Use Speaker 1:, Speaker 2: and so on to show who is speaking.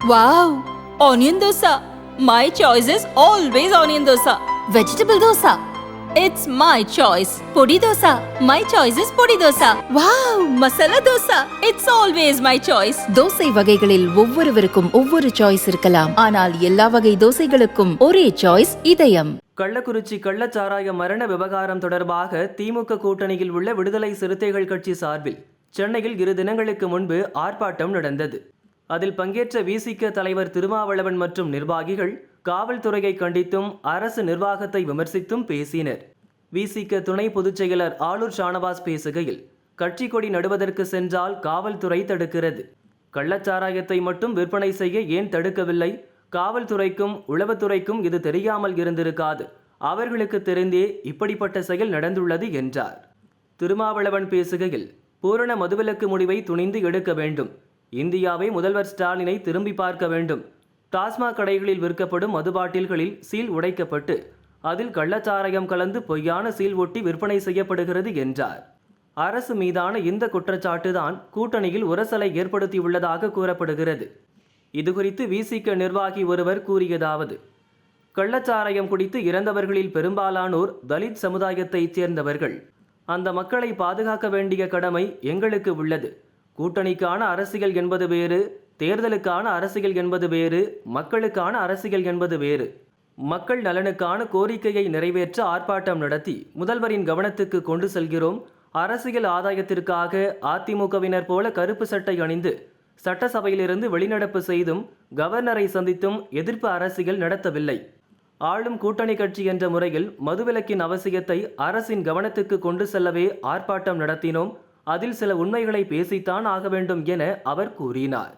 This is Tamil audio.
Speaker 1: Wow! Onion dosa. My choice is always onion dosa. Vegetable dosa. It's my choice. Podi dosa. My choice is podi dosa. Wow! Masala dosa. It's always my choice.
Speaker 2: Dosa வகைகளில் ஒவ்வொருவருக்கும் ஒவ்வொரு சாய்ஸ் இருக்கலாம் ஆனால் எல்லா வகை தோசைகளுக்கும் ஒரே சாய்ஸ் இதயம்
Speaker 3: கள்ளக்குறிச்சி கள்ளச்சாராய மரண விவகாரம் தொடர்பாக திமுக கூட்டணியில் உள்ள விடுதலை சிறுத்தைகள் கட்சி சார்பில் சென்னையில் இரு தினங்களுக்கு முன்பு ஆர்ப்பாட்டம் நடந்தது அதில் பங்கேற்ற விசிக தலைவர் திருமாவளவன் மற்றும் நிர்வாகிகள் காவல்துறையை கண்டித்தும் அரசு நிர்வாகத்தை விமர்சித்தும் பேசினர். விசிக துணை பொதுச் செயலர் ஆளூர் ஷானவாஸ் பேசுகையில் கட்சி கொடி நடுவதற்கு சென்றால் காவல்துறை தடுக்கிறது. கள்ளச்சாராயத்தை மட்டும் விற்பனை செய்ய ஏன் தடுக்கவில்லை? காவல்துறைக்கும் உளவுத்துறைக்கும் இது தெரியாமல் இருந்திருக்காது. அவர்களுக்கு தெரிந்தே இப்படிப்பட்ட செயல் நடந்துள்ளது என்றார். திருமாவளவன் பேசுகையில் பூரண மதுவிலக்கு முடிவை துணிந்து எடுக்க வேண்டும். இந்தியாவை முதல்வர் ஸ்டாலினை திரும்பி பார்க்க வேண்டும். டாஸ்மாக் கடைகளில் விற்கப்படும் மது பாட்டில்களில் சீல் உடைக்கப்பட்டு அதில் கள்ளச்சாராயம் கலந்து பொய்யான சீல் ஒட்டி விற்பனை செய்யப்படுகிறது என்றார். அரசு மீதான இந்த குற்றச்சாட்டுதான் கூட்டணியில் உரசலை ஏற்படுத்தியுள்ளதாக கூறப்படுகிறது. இதுகுறித்து விசிக நிர்வாகி ஒருவர் கூறியதாவது கள்ளச்சாராயம் குடித்து இறந்தவர்களில் பெரும்பாலானோர் தலித் சமுதாயத்தைச் சேர்ந்தவர்கள். அந்த மக்களை பாதுகாக்க வேண்டிய கடமை எங்களுக்கு உள்ளது. கூட்டணிக்கான அரசியல் என்பது வேறு தேர்தலுக்கான அரசியல் என்பது வேறு மக்களுக்கான அரசியல் என்பது வேறு. மக்கள் நலனுக்கான கோரிக்கையை நிறைவேற்ற ஆர்ப்பாட்டம் நடத்தி முதல்வரின் கவனத்துக்கு கொண்டு செல்கிறோம். அரசியல் ஆதாயத்திற்காக அதிமுகவினர் போல கருப்பு சட்டை அணிந்து சட்டசபையிலிருந்து வெளிநடப்பு செய்தும் கவர்னரை சந்தித்தும் எதிர்ப்பு அரசியல் நடத்தவில்லை. ஆளும் கூட்டணி கட்சி என்ற முறையில் மதுவிலக்கின் அவசியத்தை அரசின் கவனத்துக்கு கொண்டு செல்லவே ஆர்ப்பாட்டம் நடத்தினோம். அதில் சில உண்மைகளை பேசித்தான் ஆக வேண்டும் என அவர் கூறினார்.